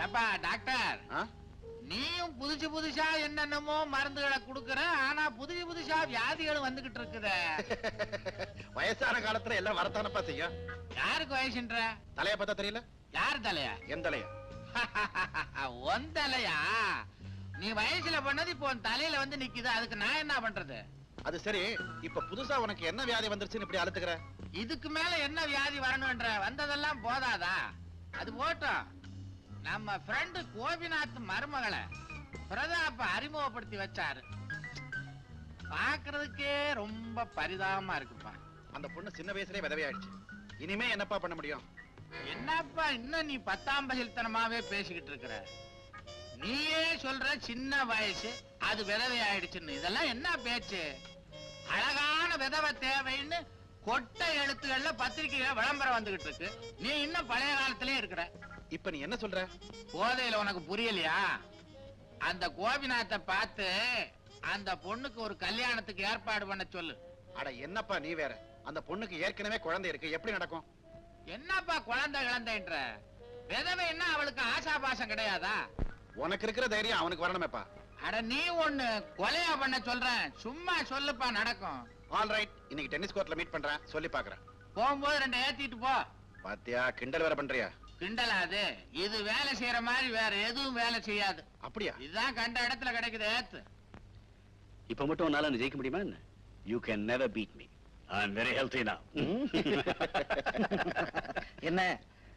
ஏப்பா டாக்டர்? நீயும் புதுசு புதுசா என்னென்னமோ மருந்துகளை குடுக்கற ஆனா புதுசு புதுசா வியாதிகளும் வந்துகிட்டு இருக்குதே. வயசான காலத்துல எல்லாம் வரத்தானப்பா செய்யும்? யாருக்கு வயசுன்ற? தலைய பார்த்தா தெரியல? யார் தலையா? என் தலைய? உன் தலையா? நீ வயசுல பண்ணது இப்போ உன் தலையில வந்து நிக்குது. அதுக்கு நான் என்ன பண்றது? அது சரி. இப்ப புதுசா உனக்கு என்ன வியாதி வந்துருச்சுன்னு இப்படி அழுத்துக்கிற? இதுக்கு மேல என்ன வியாதி வரணும்ன்ற வந்ததெல்லாம் போதாதா? அது போட்டோம். நம்ம ஃப்ரெண்டு கோபிநாத் மருமகளை பிரதாப்ப அறிமுகப்படுத்தி வச்சாரு. பாக்குறதுக்கே ரொம்ப பரிதாபமா இருக்குப்பா. அந்த பொண்ணு சின்ன வயசுலயே விதவையாயிடுச்சு. இனிமே என்னப்பா பண்ண முடியும்? என்னப்பா இன்னும் நீ பத்தாம் பகில்தனமாவே பேசிக்கிட்டு இருக்கிற? நீயே சொல்ற சின்ன வயசு அது விதவை ஆயிடுச்சுன்னு இதெல்லாம் என்ன பேச்சு? அழகான விதவை தேவைன்னு கொட்டை எழுத்துக்கள்ல பத்திரிக்கையில விளம்பரம் வந்துகிட்டு இருக்கு. நீ இன்னும் பழைய காலத்திலே இருக்கிற. இப்ப நீ என்ன சொல்ற? போதையில உனக்கு புரியலையா? அந்த கோபிநாத்தை பார்த்து அந்த பொண்ணுக்கு ஒரு கல்யாணத்துக்கு ஏற்பாடு பண்ண சொல்லு. அட என்னப்பா நீ வேற? அந்த பொண்ணுக்கு ஏற்கனவே குழந்தை இருக்கு. எப்படி நடக்கும்? என்னப்பா குழந்தை கிழந்தைன்ற? விதவை என்ன அவளுக்கு ஆசாபாசம் கிடையாதா? உனக்கு இருக்கிற தைரியம் அவனுக்கு வரணுமேப்பா. அட நீ ஒண்ணு கொலையா பண்ண சொல்றேன் சும்மா சொல்லுப்பா நடக்கும். ஆல் ரைட் இன்னைக்கு டென்னிஸ் கோர்ட்ல மீட் பண்றேன். சொல்லி பாக்குறேன் போகும்போது ரெண்டு ஏத்திட்டு போ. பாத்தியா கிண்டல் வேற பண்றியா? கிண்டலா அது? இது வேலை செய்யற மாதிரி வேற எதுவும் வேலை செய்யாது. அப்படியா? இதுதான் கண்ட இடத்துல கிடைக்குது ஏத்து. இப்ப மட்டும் உன்னால என்ன ஜெயிக்க முடியுமா என்ன? You can never beat me I am very healthy now என்ன?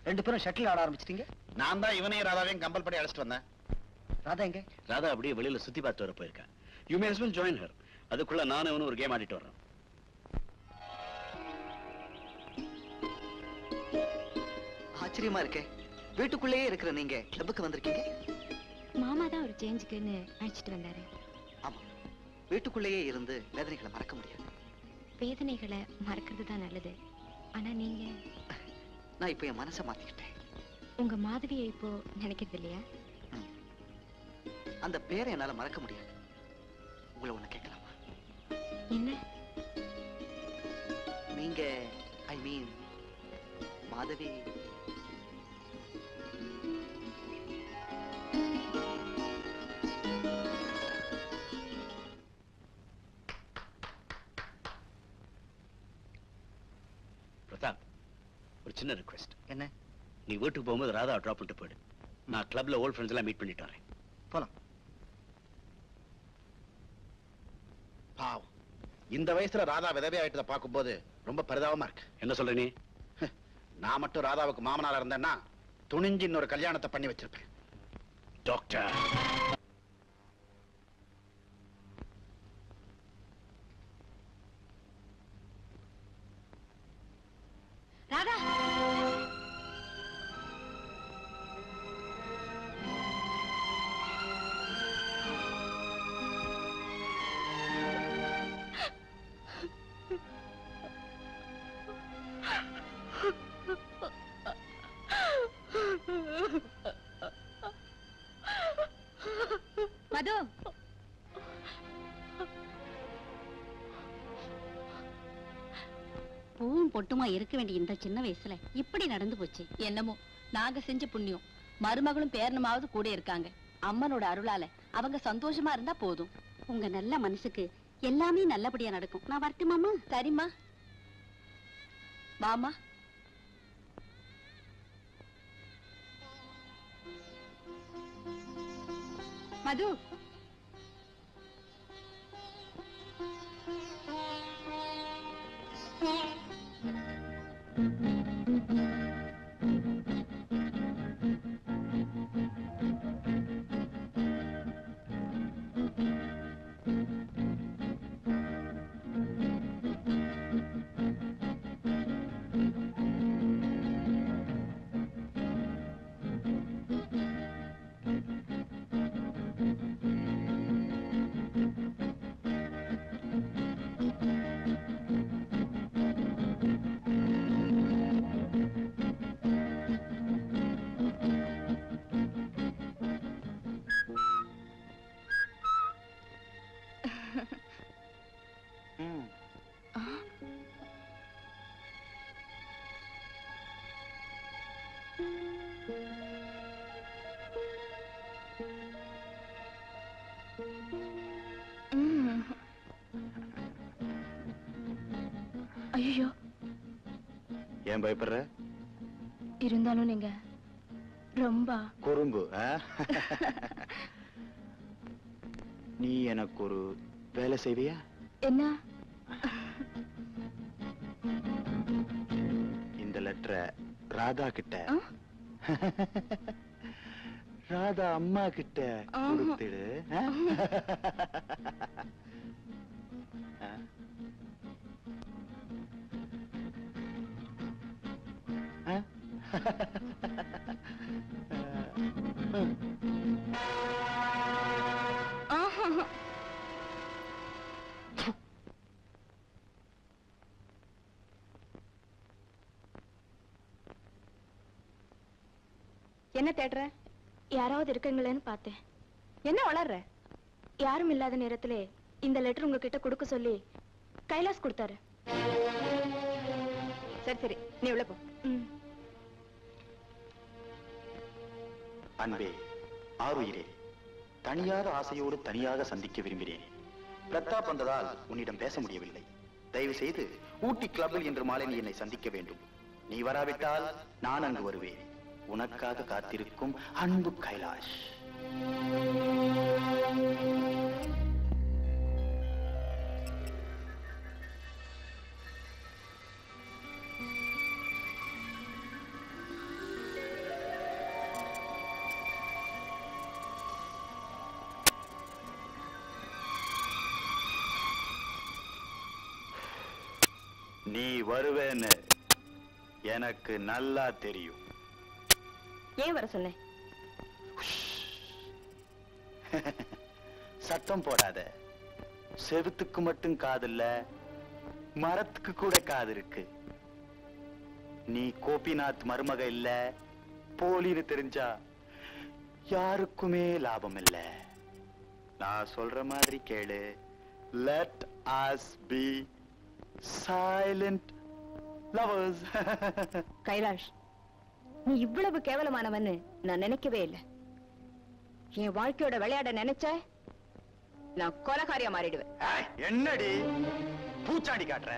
ரெண்டு பேரும் ஷட்டில் ஆட ஆரம்பிச்சிட்டீங்க? நான் தான் இவனையும் ராதாவையும் கம்பல் படி அழைச்சிட்டு வந்தேன். ராதா எங்க? ராதா அப்படியே வெளியில சுத்தி பார்த்து வர போயிருக்கா. You may join her. அதுக்குள்ள நானும் இவனும் ஒரு கேம் ஆடிட்டு வர்றோம். ஆச்சரியமா இருக்கே. வீட்டுக்குள்ளேயே இருக்கிற நீங்க கிளப்புக்கு வந்திருக்கீங்க? மாமா தான் ஒரு சேஞ்சுக்குன்னு அழைச்சிட்டு வந்தாரு. ஆமா. வீட்டுக்குள்ளேயே இருந்து வேதனைகளை மறக்க முடியாது. வேதனைகளை மறக்கிறது தான் நல்லது. ஆனா நீங்க? நான் இப்ப என் மனசை மாத்திக்கிட்டேன். உங்க மாதவியை இப்போ நினைக்கிறது இல்லையா? அந்த பேரை என்னால மறக்க முடியாது. உங்களை ஒண்ணு கேட்கலாமா? என்ன? நீங்க ஐ மீன் மாதவி ஒரு சின்ன ரிக்வெஸ்ட் என்ன? நீ வீட்டுக்கு போகும்போது ராதா ட்ராப் பண்ணிட்டு போயிடு. நான் கிளப்ல ஓல்ட் ஃப்ரெண்ட்ஸ் எல்லாம் மீட் பண்ணிட்டு வரேன். போலாம். பாவம். இந்த வயசுல ராதா விதவை ஆயிட்டதை பார்க்கும்போது ரொம்ப பரிதாபமா இருக்கு. என்ன சொல்ற நீ? நான் மட்டும் ராதாவுக்கு மாமனாரா இருந்தேன்னா துணிஞ்சு இன்னொரு கல்யாணத்தை பண்ணி வச்சிருப்பேன். டாக்டர் ராதா. பூவும் பொட்டுமா இருக்க வேண்டிய இந்த சின்ன வயசுல இப்படி நடந்து போச்சு. என்னமோ நாங்க செஞ்ச புண்ணியம். மருமகளும் பேரனுமாவது கூட இருக்காங்க. அம்மனோட அருளால அவங்க சந்தோஷமா இருந்தா போதும். உங்க நல்ல மனசுக்கு எல்லாமே நல்லபடியா நடக்கும். நான் வரட்டுமாமா சரிம்மா. வாமா மது ஏன் பயப்படுற இருந்தாலும் நீங்க ரொம்ப குறும்பு? நீ எனக்கு ஒரு வேலை செய்வியா என்ன இந்த லெட்டரை ராதா கிட்ட? ராதா அம்மா கிட்ட. கொடுத்துடு என்ன தேடுற? யாராவது இருக்கீங்களேன்னு பார்த்தேன். என்ன வளர்ற? யாரும் இல்லாத நேரத்திலே இந்த லெட்டர் உங்ககிட்ட கொடுக்க சொல்லி கைலாஸ் கொடுத்தாரு. சரி சரி. நீ உள்ள போ. ம். அன்பே ஆறுயிரே தனியார் ஆசையோடு தனியாக சந்திக்க விரும்பினேன் பிரதாப் வந்ததால் உன்னிடம் பேச முடியவில்லை. தயவு செய்து ஊட்டி கிளப்பில் இன்று மாலை நீ என்னை சந்திக்க வேண்டும். நீ வராவிட்டால் நான் அங்கு வருவேன். உனக்காக காத்திருக்கும் அன்பு கைலாஷ். நீ வருவேன்னு எனக்கு நல்லா தெரியும். ஏன் வர சொன்னேன் சத்தம் போடாத. செவுத்துக்கு மட்டும் காதில்ல மரத்துக்கு கூட காது இருக்கு. நீ கோபிநாத் மருமக இல்ல போலின்னு தெரிஞ்சா யாருக்குமே லாபம் இல்ல. நான் சொல்ற மாதிரி கேளு. Let us be silent lovers Kailash நீ இவ்வளவு கேவலமானவன்னு நான் நினைக்கவே இல்லை. என் வாழ்க்கையோட விளையாட நினைச்ச நான் கொலகாரியா மாறிடுவேன். என்னடி? பூச்சாண்டி காட்டுற?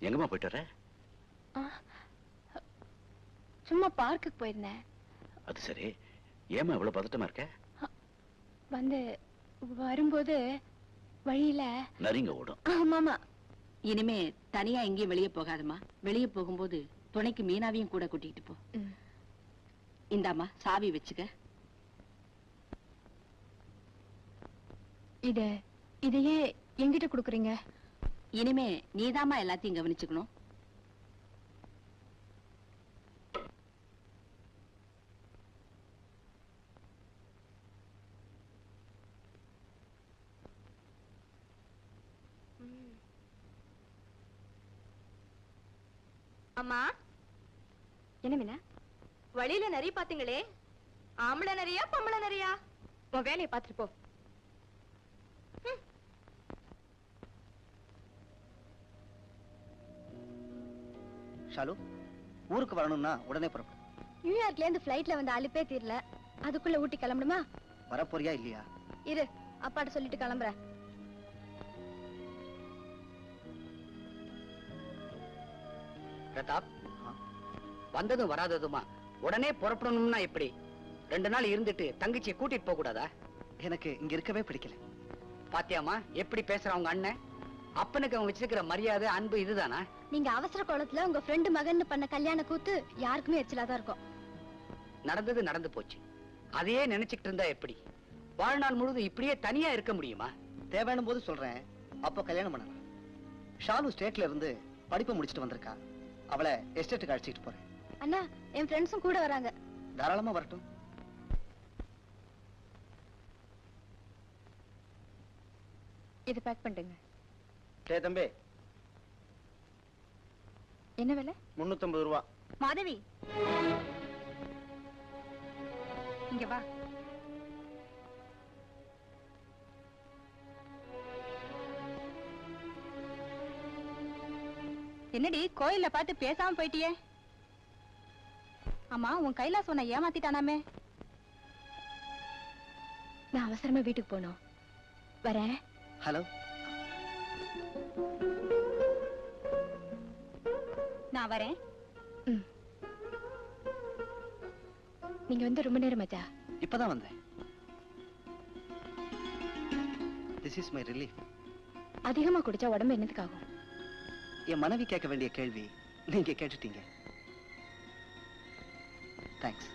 எங்கம்மா போயிட்டு வர சும்மா பார்க்குக்கு போயிருந்தேன். அது சரி. ஏம்மா இவ்வளவு பதட்டமா இருக்க? வந்து வரும்போது வழியில நரிங்க ஓடும். ஆமாமா இனிமே தனியா எங்கேயும் வெளியே போகாதம்மா. வெளியே போகும்போது துணைக்கு மீனாவையும் கூட கூட்டிட்டு போ. ம். இந்தாம்மா சாவி வச்சுக்க. இத இதையே என்கிட்ட கொடுக்குறீங்க? இனிமே நீதாம்மா எல்லாத்தையும் கவனிச்சுக்கணும். அம்மா? என்ன மீனா? வழியில நிறைய பாத்தீங்களே. ஆம்பளை நிறையா பொம்பளை நிறையா உன் வேலையை பார்த்துட்டு போ. ஷாலு ஊருக்கு வரணும்னா உடனே புறப்படும் நியூயார்க்ல இருந்து ஃபிளைட்ல வந்து அலுப்பே தீரல. அதுக்குள்ள ஊட்டி கிளம்பணுமா? வரப்போறியா இல்லையா? இரு அப்பாட்ட சொல்லிட்டு கிளம்புறேன். பிரதாப் வந்ததும் வராததுமா? உடனே புறப்படணும்னா எப்படி? ரெண்டு நாள் இருந்துட்டு தங்கச்சியை கூட்டிட்டு போக கூடாதா எனக்கு இங்க இருக்கவே பிடிக்கல. பாத்தியாமா எப்படி பேசுறான் உங்க அண்ணன்? அப்பனுக்கு அவன் வச்சிருக்கிற மரியாதை அன்பு இதுதானா? நீங்க அவசர கோலத்துல உங்க ஃப்ரெண்டு மகன் பண்ண கல்யாண கூத்து யாருக்குமே எச்சலா தான் இருக்கும். நடந்தது நடந்து போச்சு. அதையே நினைச்சுக்கிட்டு இருந்தா எப்படி? வாழ்நாள் முழுதும் இப்படியே தனியா இருக்க முடியுமா? தேவையான போது சொல்றேன். அப்போ கல்யாணம் பண்ணலாம். ஷாலு ஸ்டேட்ல இருந்து படிப்பை முடிச்சிட்டு வந்திருக்கா. அவளை எஸ்டேட்டுக்கு அழைச்சிட்டு போறேன். அண்ணா என் ஃப்ரெண்ட்ஸும் கூட வராங்க. தாராளமா வரட்டும். இது பேக் பண்ணுங்க டே தம்பி. என்ன விலை? முன்னூத்தம்பது ரூபா. மாதவி. இங்க வா. என்னடி கோயில்ல பார்த்து பேசாம போயிட்டியே? ஆமா உன் கைலாஸ் உன்னை ஏமாத்திட்டானாமே. நான் அவசரமா வீட்டுக்கு போனோம் வரேன். ஹலோ. நான் வரேன். நீங்க வந்து ரொம்ப நேரம் ஆச்சா? இப்பதான் வந்தேன். திஸ் இஸ் மை ரிலீஃப் அதிகமா குடிச்சா உடம்பு என்னத்துக்கு ஆகும் என் மனைவி கேட்க வேண்டிய கேள்வி நீங்க கேட்டுட்டீங்க. தேங்க்ஸ்